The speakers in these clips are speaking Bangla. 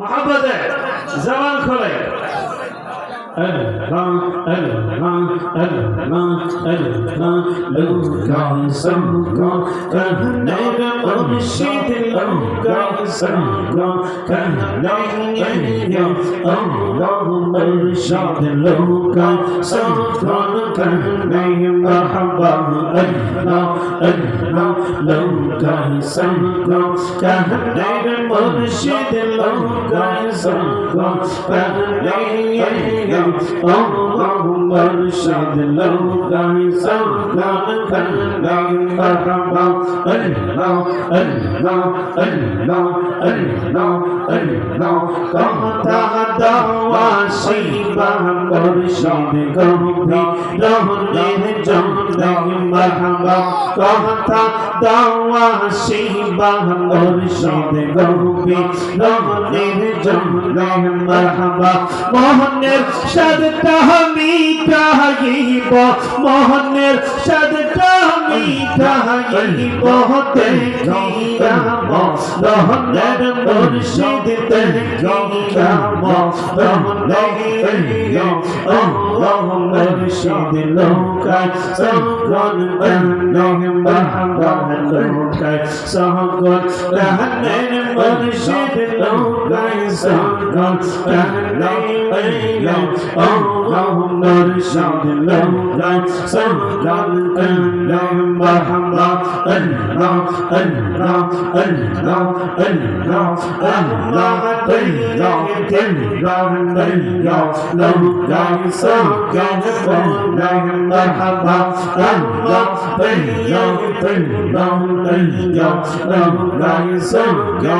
মহাব্বত জবান খোলে। اللهم ارشاد اللوكا سلطان كنعي مرحبا أدنى أدنى لوكا سلطان كنعي مرشد لوكا سلطان كنعي اللهم ارشد له سلطان كلا كرما الله الله الله الله الله كمتا دعوى شيبا ارشد قلبي له جمدا مرحبا كمتا دعوى شيبا ارشد قلبي له جمدا مرحبا مهنر সাদ তাহামি তাহাইব মোহনের সাদ তাহামি তাহাইব তেনিরাম রহনের মুর্শিদ তেনিরাম রহনের আল্লাহ মুর্শিদ লোকায় সকল বন্ধ বাহাদা লোকায় সকল রহনের মানুষের নৌকায় সকল কালাইলাম আল্লাহর সাথে নৌকায় সকল কালাম মাহমা আল্লাহ আল্লাহ আল্লাহ আল্লাহ আল্লাহ আল্লাহ আল্লাহ আল্লাহ নৌকায় সকল কালাম মাহমা আল্লাহ আল্লাহ আল্লাহ আল্লাহ নৌকায় সকল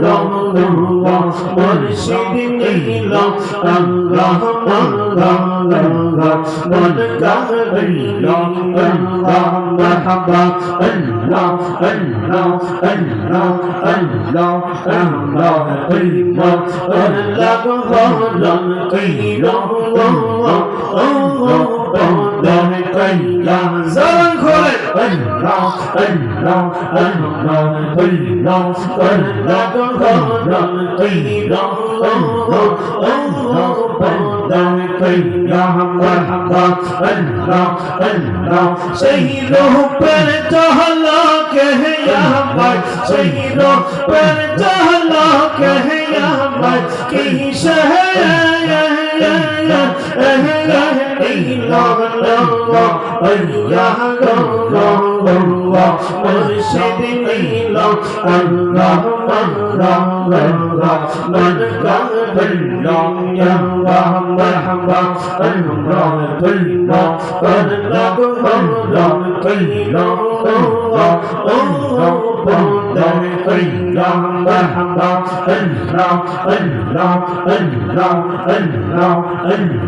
Don't الله وارشدني الله الله الله الله والقهر الله Allah, Allah, Allah, Allah, Allah, Allah, Allah, Allah, Allah, Allah, सही रोह पर चहला कह यहाँ सही रोह पर चहला कह यहाँ कहीं शहर أهلا أهلا أهلا أهلا মুর্শিদ নীল আল্লাহ আল্লাহ Rahman Rahman Rahman Rahman Hãy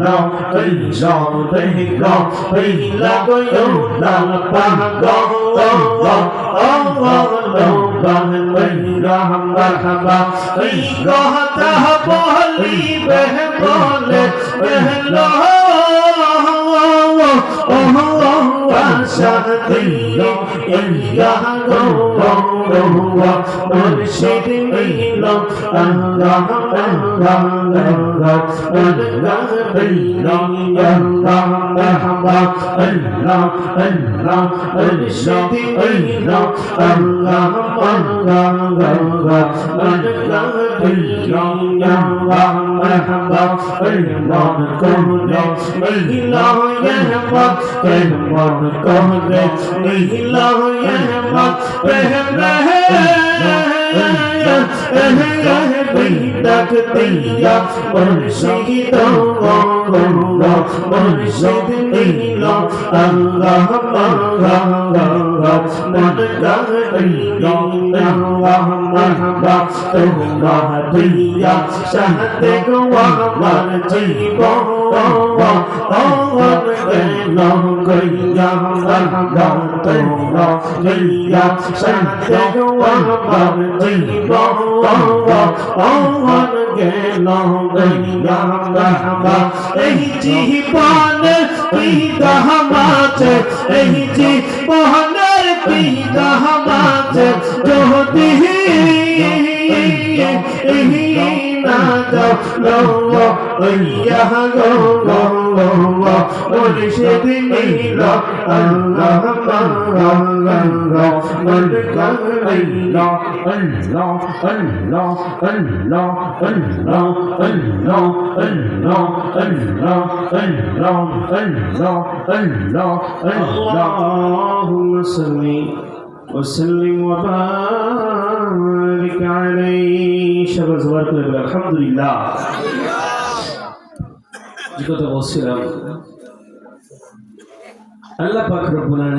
subscribe cho kênh Ghiền Mì Gõ Để không bỏ lỡ những video hấp dẫn الله الله الله مرحبا مرحبا راحتہ بولی بہ بولے بہلو اوہ ভাষা ইল্ল ইল্লাহ রহুয়া মুর্শিদ ইল্ল আল্লাহ আল্লাহ আল্লাহ আল্লাহ ইল্ল আল্লাহ আল্লাহ আল্লাহ আল্লাহ মুর্শিদ ইল্ল আল্লাহ আল্লাহ আল্লাহ আল্লাহ ইল্ল আল্লাহ আল্লাহ আল্লাহ كلهم إلا يهبط كلهم कमरे الله عندك الله مرشد الله الله مرشد الله الله الله الله مرشد الله الله مرحبا الله دنيا شهدك وعمر جيبا الله الله الله كيا الله الله كيا شهدك وعمر جيبا অমর গেল এই জীবন পিতা মাছে এই জীবনের পিতা মাছে যদি এই اللهم صل وسلم وبارك আলহামদুলিল্লাহ। যে কথা বলছিলাম আল্লাহ পাক